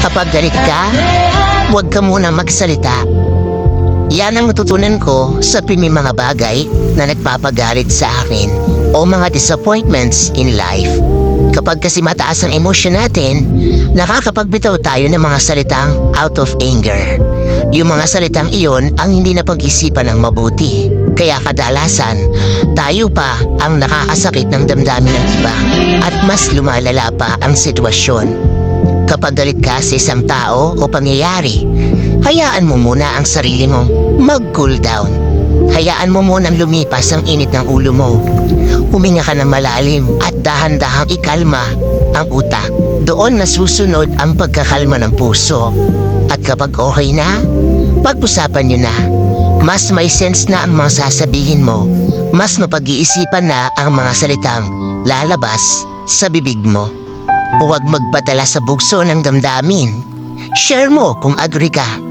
Kapag galit ka, huwag ka muna magsalita. Yan ang natutunan ko sa pimi mga bagay na nagpapagalit sa akin o mga disappointments in life. Kapag kasi mataas ang emosyon natin, nakakapagbitaw tayo ng mga salitang out of anger. Yung mga salitang iyon ang hindi na pag-isipan ng mabuti. Kaya kadalasan, tayo pa ang nakakasakit ng damdamin ng iba at mas lumalala pa ang sitwasyon. Kapag galit ka sa isang tao o pangyayari, hayaan mo muna ang sarili mong mag-cool down. Hayaan mo munang lumipas ang init ng ulo mo. Huminga ka ng malalim at dahan-dahang ikalma ang utak. Doon nasusunod ang pagkakalma ng puso. At kapag okay na, pag-usapan nyo na. Mas may sense na ang mga sasabihin mo. Mas mapag-iisipan na ang mga salitang lalabas sa bibig mo. Huwag magpadala sa bugso ng damdamin. Share mo kung agree ka.